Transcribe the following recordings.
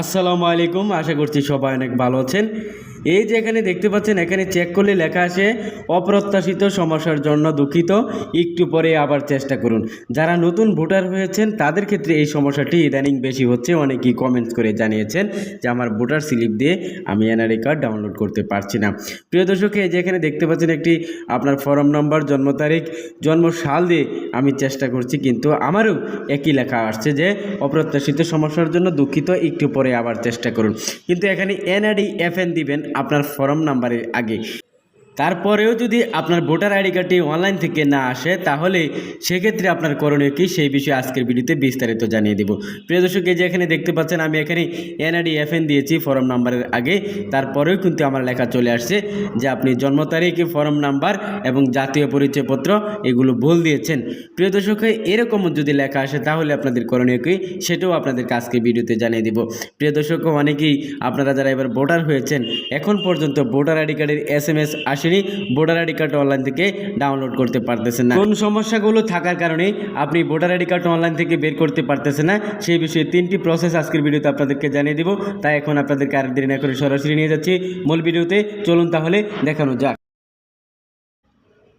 আসসালামু আলাইকুম আশা করছি সবাই অনেক ভালো আছেন। এই যে এখানে দেখতে পাচ্ছেন, এখানে চেক করলে লেখা আসে অপ্রত্যাশিত সমস্যার জন্য দুঃখিত, একটু পরে আবার চেষ্টা করুন। যারা নতুন ভোটার হয়েছেন, তাদের ক্ষেত্রে এই সমস্যাটি ইদানিং বেশি হচ্ছে। অনেকেই কমেন্টস করে জানিয়েছেন যে, আমার ভোটার স্লিপ দিয়ে আমি এনআরআই কার্ড ডাউনলোড করতে পারছি না। প্রিয় দর্শক, এই যে এখানে দেখতে পাচ্ছেন একটি আপনার ফর্ম নম্বর জন্ম তারিখ, জন্ম সাল দিয়ে আমি চেষ্টা করছি, কিন্তু আমারও একই লেখা আসছে যে, অপ্রত্যাশিত সমস্যার জন্য দুঃখিত, একটু পরে আবার চেষ্টা করুন। কিন্তু এখানে এনআরডি এফএন দিবেন আপনার ফর্ম নাম্বারের আগে। তারপরেও যদি আপনার ভোটার আইডি কার্ডটি অনলাইন থেকে না আসে, তাহলে সেক্ষেত্রে আপনার করণীয় কী? সেই বিষয়ে আজকের ভিডিওতে বিস্তারিত জানিয়ে দেব। প্রিয় দর্শক, এই যে এখানে দেখতে পাচ্ছেন, আমি এখানে এনআইডি এফএন দিয়েছি ফর্ম নাম্বারের আগে। তারপরেও কিন্তু আমার লেখা চলে আসছে যে আপনি জন্ম তারিখ, ফর্ম নাম্বার এবং জাতীয় পরিচয়পত্র, এগুলো ভুল দিয়েছেন। প্রিয় দর্শক, এরকম যদি লেখা আসে, তাহলে আপনাদের করণীয় কী? সেটাও আপনাদেরকে আজকে ভিডিওতে জানিয়ে দেব। প্রিয় দর্শক, অনেকেই আপনারা যারা এবার ভোটার হয়েছেন, এখন পর্যন্ত ভোটার আইডি কার্ডের এস এম এস আসেনি ভোটার আইডি কার্ড অনলাইন থেকে ডাউনলোড করতে পারতেছেন না। কোন সমস্যাগুলো থাকার কারণে আপনি ভোটার আইডি কার্ড অনলাইন থেকে বের করতে পারতেছেন না, সেই বিষয়ে তিনটি প্রসেস আজকের ভিডিওতে আপনাদেরকে জানিয়ে দিব। তাই এখন আপনাদেরকে আর দেরি না করে সরাসরি নিয়ে যাচ্ছি মূল ভিডিওতে। চলুন তাহলে দেখানো যাক।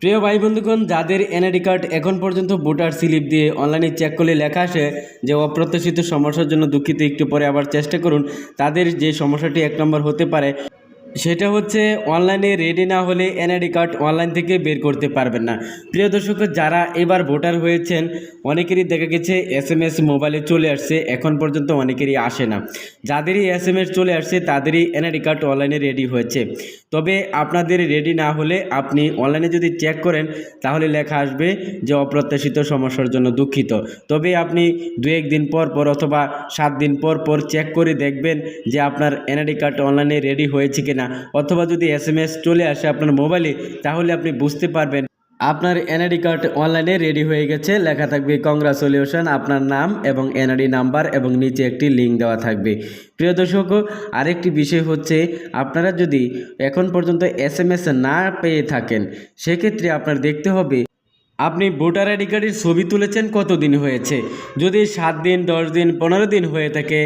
প্রিয় ভাই বন্ধুগণ, যাদের এনআইডি কার্ড এখন পর্যন্ত ভোটার স্লিপ দিয়ে অনলাইনে চেক করলে লেখা আসে যে অপ্রত্যাশিত সমস্যার জন্য দুঃখিত, একটু পরে আবার চেষ্টা করুন। তাদের যে সমস্যাটি এক নম্বর হতে পারে সেটা হচ্ছে অনলাইনে রেডি না হলে এনআইডি কার্ড অনলাইন থেকে বের করতে পারবেন না। প্রিয় দর্শক, যারা এবার ভোটার হয়েছেন, অনেকেরই দেখা গেছে এস এম এস মোবাইলে চলে আসছে, এখন পর্যন্ত অনেকেরই আসে না। যাদেরই এস এম এস চলে আসছে, তাদেরই এনআইডি কার্ড অনলাইনে রেডি হয়েছে। তবে আপনাদের রেডি না হলে আপনি অনলাইনে যদি চেক করেন, তাহলে লেখা আসবে যে অপ্রত্যাশিত সমস্যার জন্য দুঃখিত। তবে আপনি দু একদিন পর পর অথবা সাত দিন পর পর চেক করে দেখবেন যে আপনার এনআইডি কার্ড অনলাইনে রেডি হয়েছে কিনা অথবা যদি এস এম চলে আসে আপনার মোবাইলে তাহলে আপনি বুঝতে পারবেন আপনার এনআইডি কার্ড অনলাইনে রেডি হয়ে গেছে। লেখা থাকবে কংগ্রাচুলেশন আপনার নাম এবং এনআইডি নাম্বার এবং নিচে একটি লিঙ্ক দেওয়া থাকবে। প্রিয় দর্শক, আরেকটি বিষয় হচ্ছে, আপনারা যদি এখন পর্যন্ত এস না পেয়ে থাকেন, সেক্ষেত্রে আপনার দেখতে হবে আপনি ভোটার আইডি কার্ডের ছবি তুলেছেন কতদিন হয়েছে? যদি সাত দিন, দশ দিন, পনেরো দিন হয়ে থাকে,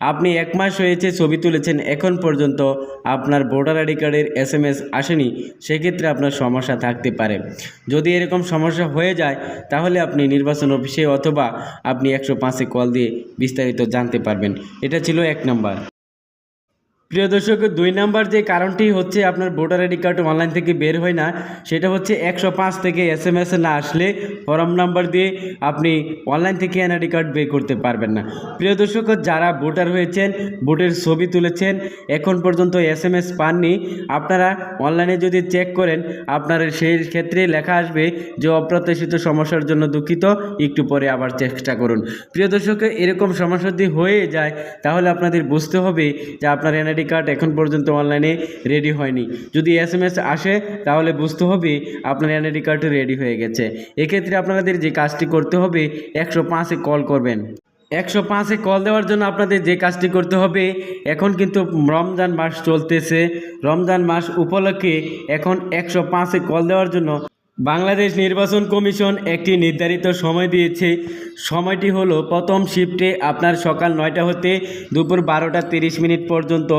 আপনি এক মাস হয়েছে ছবি তুলেছেন, এখন পর্যন্ত আপনার ভোটার আইডি কার্ডের এস এম এস আসেনি, সেক্ষেত্রে আপনার সমস্যা থাকতে পারে। যদি এরকম সমস্যা হয়ে যায়, তাহলে আপনি নির্বাচন অফিসে অথবা আপনি একশো পাঁচে কল দিয়ে বিস্তারিত জানতে পারবেন। এটা ছিল এক নম্বর। প্রিয় দর্শক, দুই নাম্বার যে কারণটি হচ্ছে আপনার ভোটার আইডি কার্ড অনলাইন থেকে বের হয় না, সেটা হচ্ছে একশো পাঁচ থেকে এস এম এস না আসলে ফর্ম নাম্বার দিয়ে আপনি অনলাইন থেকে এনআইডি কার্ড বের করতে পারবেন না। প্রিয় দর্শক, যারা ভোটার হয়েছেন, ভোটের ছবি তুলেছেন, এখন পর্যন্ত এস এম এস পাননি, আপনারা অনলাইনে যদি চেক করেন, আপনার সেই ক্ষেত্রে লেখা আসবে যে অপ্রত্যাশিত সমস্যার জন্য দুঃখিত, একটু পরে আবার চেষ্টা করুন। প্রিয় দর্শক, এরকম সমস্যা যদি হয়ে যায়, তাহলে আপনাদের বুঝতে হবে যে আপনার এনআইডি কার্ড এখন পর্যন্ত অনলাইনে রেডি হয়নি। যদি এস এম এস আসে, তাহলে বুঝতে হবে আপনার এনআইডি কার্ড রেডি হয়ে গেছে। এক্ষেত্রে আপনাদের যে কাজটি করতে হবে, একশো পাঁচে কল করবেন। একশো পাঁচে কল দেওয়ার জন্য আপনাদের যে কাজটি করতে হবে, এখন কিন্তু রমজান মাস চলতেছে। রমজান মাস উপলক্ষে এখন একশো পাঁচে কল দেওয়ার জন্য বাংলাদেশ নির্বাচন কমিশন একটি নির্ধারিত সময় দিয়েছে। সময়টি হলো প্রথম শিফটে আপনার সকাল নয়টা হতে দুপুর বারোটা তিরিশ মিনিট পর্যন্ত।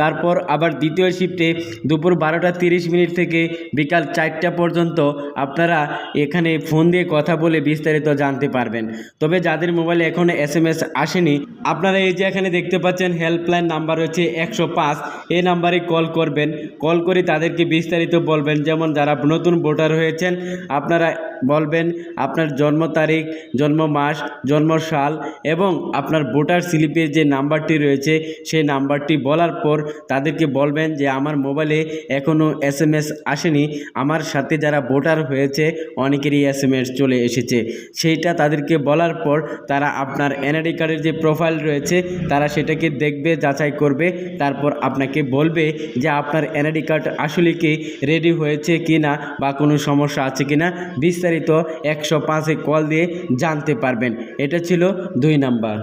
তারপর আবার দ্বিতীয় শিফটে দুপুর বারোটা তিরিশ মিনিট থেকে বিকাল চারটা পর্যন্ত আপনারা এখানে ফোন দিয়ে কথা বলে বিস্তারিত জানতে পারবেন। তবে যাদের মোবাইলে এখনও এস এম এস আসেনি, আপনারা এই যে এখানে দেখতে পাচ্ছেন হেল্পলাইন নাম্বার হচ্ছে একশো পাঁচ। এই নাম্বারে কল করবেন। কল করে তাদেরকে বিস্তারিত বলবেন। যেমন যারা নতুন ভোটার হয়েছেন আপনারা বলবেন আপনার জন্ম তারিখ, জন্ম মাস, জন্ম সাল এবং আপনার ভোটার স্লিপের যে নাম্বারটি রয়েছে, সেই নাম্বারটি বলার পর তাদেরকে বলবেন যে, আমার মোবাইলে এখনও এস এম আসেনি। আমার সাথে যারা ভোটার হয়েছে, অনেকেরই এস এম চলে এসেছে। সেইটা তাদেরকে বলার পর তারা আপনার এনআইডি কার্ডের যে প্রোফাইল রয়েছে, তারা সেটাকে দেখবে, যাচাই করবে, তারপর আপনাকে বলবে যে, আপনার এনআইডি কার্ড আসলে কি রেডি হয়েছে কি না বা কোনো সমস্যা আছে কিনা বিস্তারিত একশো পাঁচে কল দিয়ে জানতে পারবেন। এটা ছিল দুই নাম্বার।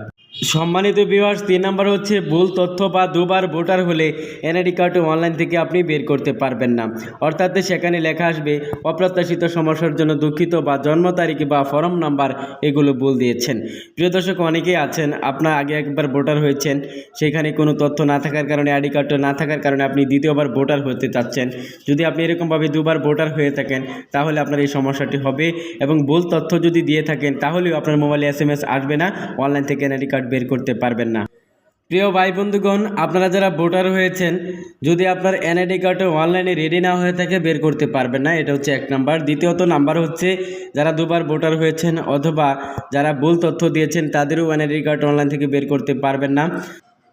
সম্মানিত ভিউয়ার্স তিন নাম্বার হচ্ছে ভুল তথ্য বা দুবার ভোটার হলে এনআইডি কার্ড অনলাইন থেকে আপনি বের করতে পারবেন না। অর্থাৎ সেখানে লেখা আসবে, অপ্রত্যাশিত সমস্যার জন্য দুঃখিত বা জন্ম তারিখ বা ফর্ম নাম্বার এগুলো ভুল দিয়েছেন। প্রিয় দর্শক, অনেকেই আছেন, আপনার আগে একবার ভোটার হয়েছেন, সেখানে কোনো তথ্য না থাকার কারণে, আইডি কার্ডটা না থাকার কারণে আপনি দ্বিতীয়বার ভোটার হতে চাচ্ছেন। যদি আপনি এরকমভাবে দুবার ভোটার হয়ে থাকেন, তাহলে আপনার এই সমস্যাটি হবে এবং ভুল তথ্য যদি দিয়ে থাকেন, তাহলেও আপনার মোবাইলে এস আসবে না, অনলাইন থেকে এনআইডি কার্ড বের করতে পারবেন না। প্রিয় ভাই বন্ধুগণ, আপনারা যারা ভোটার হয়েছেন, যদি আপনার এনআইডি কার্ডে অনলাইনে রেডি না হয়ে থাকে, বের করতে পারবেন না। এটা হচ্ছে এক নাম্বার। দ্বিতীয়ত নাম্বার হচ্ছে, যারা দুবার ভোটার হয়েছেন অথবা যারা ভুল তথ্য দিয়েছেন, তাদেরও এনআইডি কার্ড অনলাইন থেকে বের করতে পারবেন না।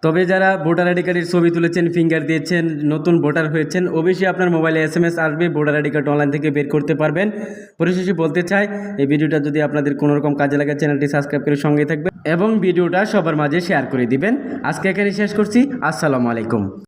তবে যারা ভোটার আইডি কার্ডের ছবি তুলেছেন ফিঙ্গার দিয়েছেন, নতুন ভোটার হয়েছেন, অবশ্যই আপনার মোবাইলে এস এম এস আসবে, ভোটার আইডি কার্ড অনলাইন থেকে বের করতে পারবেন। পরিশেষে বলতে চাই, এই ভিডিওটা যদি আপনাদের কোনোরকম কাজে লাগে চ্যানেলটি সাবস্ক্রাইব করে সঙ্গে থাকবেন এবং ভিডিওটা সবার মাঝে শেয়ার করে দিবেন। আজকে এখানে শেষ করছি, আসসালামু আলাইকুম।